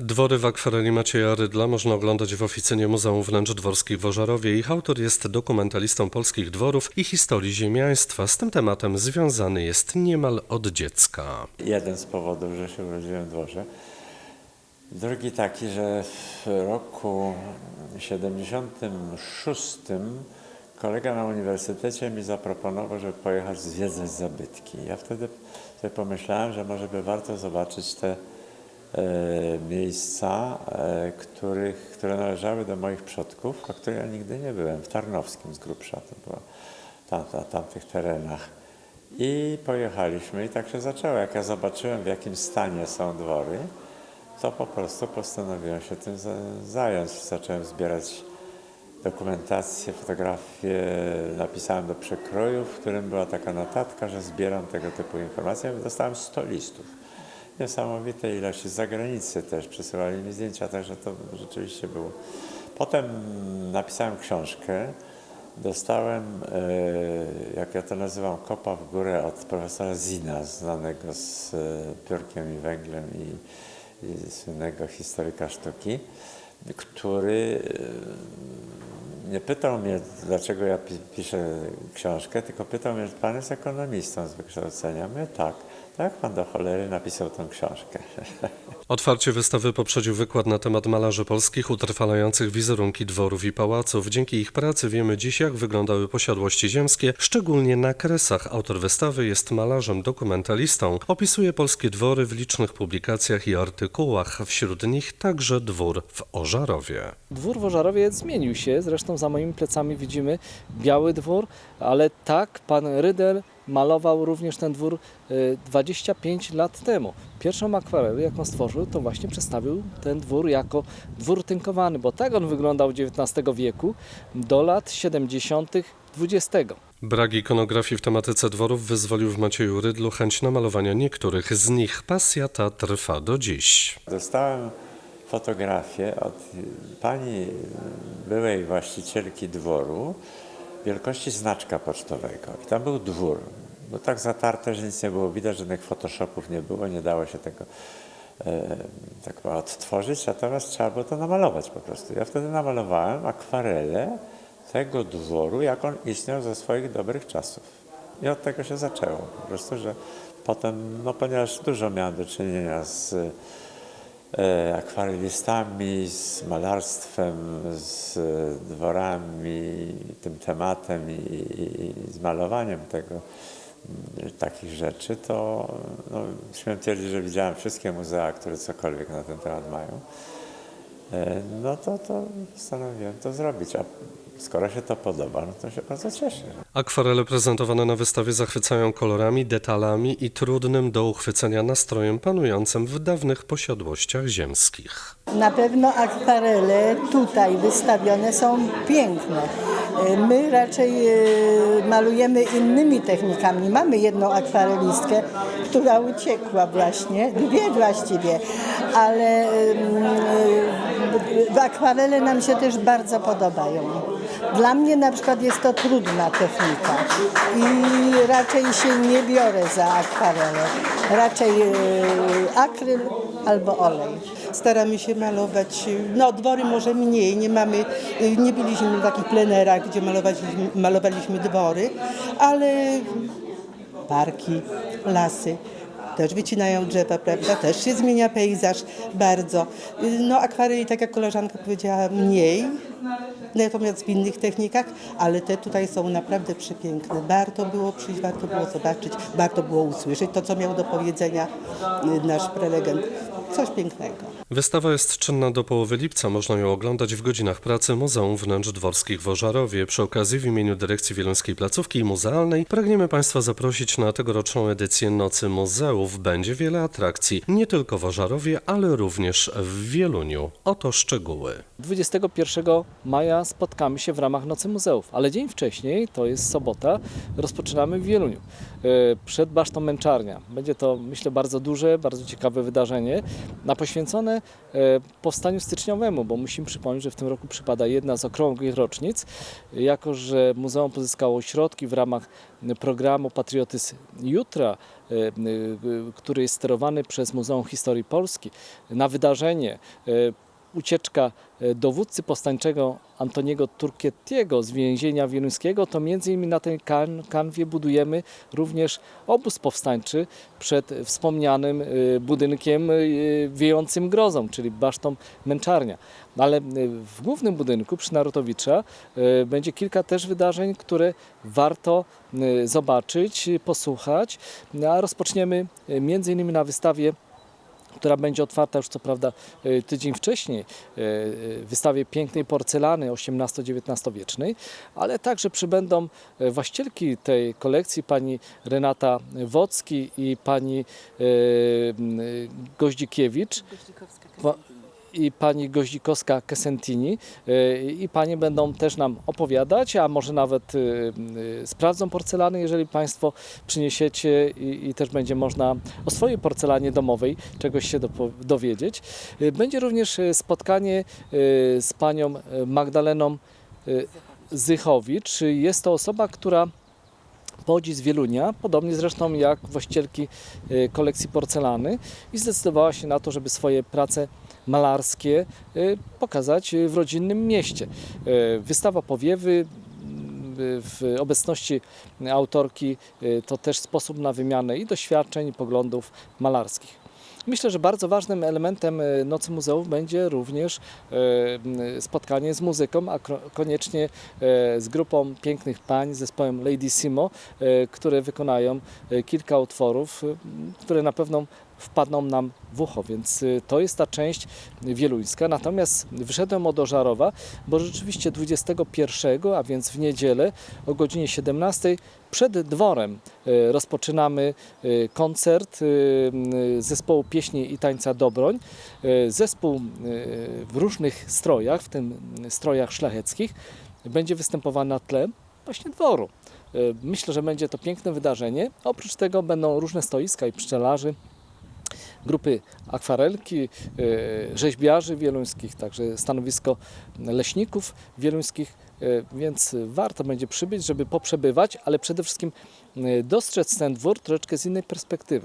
Dwory w akwareli Macieja Rydla można oglądać w oficynie Muzeum Wnętrz Dworskich w Ożarowie. Ich autor jest dokumentalistą polskich dworów i historii ziemiaństwa. Z tym tematem związany jest niemal od dziecka. Jeden z powodów, że się urodziłem w dworze. Drugi taki, że w roku 76 kolega na uniwersytecie mi zaproponował, żeby pojechać zwiedzać zabytki. Ja wtedy sobie pomyślałem, że może by warto zobaczyć te miejsca, e, których, które należały do moich przodków, a których ja nigdy nie byłem. W Tarnowskim z grubsza to było, tam, tam, tamtych terenach. I pojechaliśmy i tak się zaczęło. Jak ja zobaczyłem, w jakim stanie są dwory, to po prostu postanowiłem się tym za- zająć. Zacząłem zbierać dokumentację, fotografię, napisałem do przekroju, w którym była taka notatka, że zbieram tego typu informacje. Dostałem 100 listów. Niesamowite ilości z zagranicy też przysyłali mi zdjęcia, także to rzeczywiście było. Potem napisałem książkę. Dostałem, e, jak ja to nazywam, kopa w górę od profesora Zina, znanego z e, piórkiem i węglem i, i słynnego historyka sztuki, który e, nie pytał mnie, dlaczego ja pi- piszę książkę, tylko pytał mnie, pan jest ekonomistą z wykształcenia. Mówię, tak. Tak, pan do cholery napisał tą książkę. Otwarcie wystawy poprzedził wykład na temat malarzy polskich utrwalających wizerunki dworów i pałaców. Dzięki ich pracy wiemy dziś, jak wyglądały posiadłości ziemskie, szczególnie na kresach. Autor wystawy jest malarzem dokumentalistą. Opisuje polskie dwory w licznych publikacjach i artykułach, wśród nich także dwór w Ożarowie. Dwór w Ożarowie zmienił się, zresztą za moimi plecami widzimy biały dwór, ale tak pan Rydel malował również ten dwór y, 25 lat temu. Pierwszą akwarelę, jaką stworzył, to właśnie przedstawił ten dwór jako dwór tynkowany, bo tak on wyglądał XIX wieku do lat 70. XX. Brak ikonografii w tematyce dworów wyzwolił w Macieju Rydlu chęć namalowania niektórych z nich. Pasja ta trwa do dziś. Dostałem fotografię od pani byłej właścicielki dworu wielkości znaczka pocztowego. I tam był dwór. Było tak zatarte, że nic nie było widać, żadnych photoshopów nie było, nie dało się tego e, tak odtworzyć, natomiast trzeba było to namalować po prostu. Ja wtedy namalowałem akwarelę tego dworu, jak on istniał ze swoich dobrych czasów. I od tego się zaczęło. Po prostu, że potem, no ponieważ dużo miałem do czynienia z akwarelistami, z malarstwem, z dworami, tym tematem i, i, i z malowaniem tego, m, takich rzeczy, to no, śmiem twierdzić, że widziałem wszystkie muzea, które cokolwiek na ten temat mają. E, No to, to postanowiłem to zrobić, a skoro się to podoba, no to się bardzo cieszę. Akwarele prezentowane na wystawie zachwycają kolorami, detalami i trudnym do uchwycenia nastrojem panującym w dawnych posiadłościach ziemskich. Na pewno akwarele tutaj wystawione są piękne. E, My raczej e, malujemy innymi technikami. Mamy jedną akwarelistkę, która uciekła właśnie, dwie właściwie, ale akwarele nam się też bardzo podobają. Dla mnie na przykład jest to trudna technika i raczej się nie biorę za akwarele. Raczej e, akryl albo olej. Staramy się malować, no dwory może mniej, nie mamy, nie byliśmy na takich plenerach, gdzie malowaliśmy, malowaliśmy dwory, ale parki, lasy też wycinają drzewa, prawda, też się zmienia pejzaż bardzo. No akwareli, tak jak koleżanka powiedziała, mniej, natomiast w innych technikach, ale te tutaj są naprawdę przepiękne. Warto było przyjść, warto było zobaczyć, warto było usłyszeć to, co miał do powiedzenia y, nasz prelegent. Coś pięknego. Wystawa jest czynna do połowy lipca. Można ją oglądać w godzinach pracy Muzeum Wnętrz Dworskich w Ożarowie. Przy okazji w imieniu Dyrekcji Wieluńskiej Placówki Muzealnej pragniemy Państwa zaprosić na tegoroczną edycję Nocy Muzeów. Będzie wiele atrakcji, nie tylko w Ożarowie, ale również w Wieluniu. Oto szczegóły. 21 maja spotkamy się w ramach Nocy Muzeów, ale dzień wcześniej, to jest sobota, rozpoczynamy w Wieluniu. Przed Basztą Męczarnia. Będzie to, myślę, bardzo duże, bardzo ciekawe wydarzenie, a poświęcone e, powstaniu styczniowemu, bo musimy przypomnieć, że w tym roku przypada jedna z okrągłych rocznic, jako że muzeum pozyskało środki w ramach programu Patriotyzm Jutra, e, e, który jest sterowany przez Muzeum Historii Polski na wydarzenie e, ucieczka e, dowódcy powstańczego Antoniego Turkiettiego z więzienia wieluńskiego, to między innymi na tej kan kanwie budujemy również obóz powstańczy przed wspomnianym e, budynkiem e, wiejącym grozą, czyli basztą Męczarnia. Ale w głównym budynku przy Narutowicza będzie kilka też wydarzeń, które warto zobaczyć, posłuchać, a rozpoczniemy między innymi na wystawie która będzie otwarta już co prawda e, tydzień wcześniej, e, e, wystawie pięknej porcelany XVIII-XIX wiecznej, ale także przybędą właścicielki tej kolekcji, pani Renata Wocki i pani Goździkiewicz. Wa- i pani Goździkowska-Kesentini e, i panie będą też nam opowiadać, a może nawet e, e, sprawdzą porcelany, jeżeli państwo przyniesiecie i, i też będzie można o swojej porcelanie domowej czegoś się dopo- dowiedzieć. Będzie również spotkanie z panią Magdaleną Zychowicz. Jest to osoba, która pochodzi z Wielunia, podobnie zresztą jak właścicielki kolekcji porcelany i zdecydowała się na to, żeby swoje prace malarskie e, pokazać w rodzinnym mieście. E, Wystawa powiewy m, w obecności autorki to też sposób na wymianę i doświadczeń, i poglądów malarskich. Myślę, że bardzo ważnym elementem Nocy Muzeów będzie również spotkanie z muzyką, a koniecznie z grupą pięknych pań, zespołem Lady Simo, które wykonają kilka utworów, które na pewno wpadną nam w ucho, więc e, to jest ta część wieluńska. Natomiast wyszedłem od Ożarowa, bo rzeczywiście 21, a więc w niedzielę o godzinie 17 przed dworem e, rozpoczynamy e, koncert zespołu pieśni i tańca Dobroń. Zespół w różnych strojach, w tym strojach szlacheckich, będzie występował na tle właśnie dworu. Myślę, że będzie to piękne wydarzenie. Oprócz tego będą różne stoiska i pszczelarzy, grupy akwarelki, e, rzeźbiarzy wieluńskich, także stanowisko leśników wieluńskich, e, więc warto będzie przybyć, żeby poprzebywać, ale przede wszystkim e, dostrzec ten dwór troszeczkę z innej perspektywy.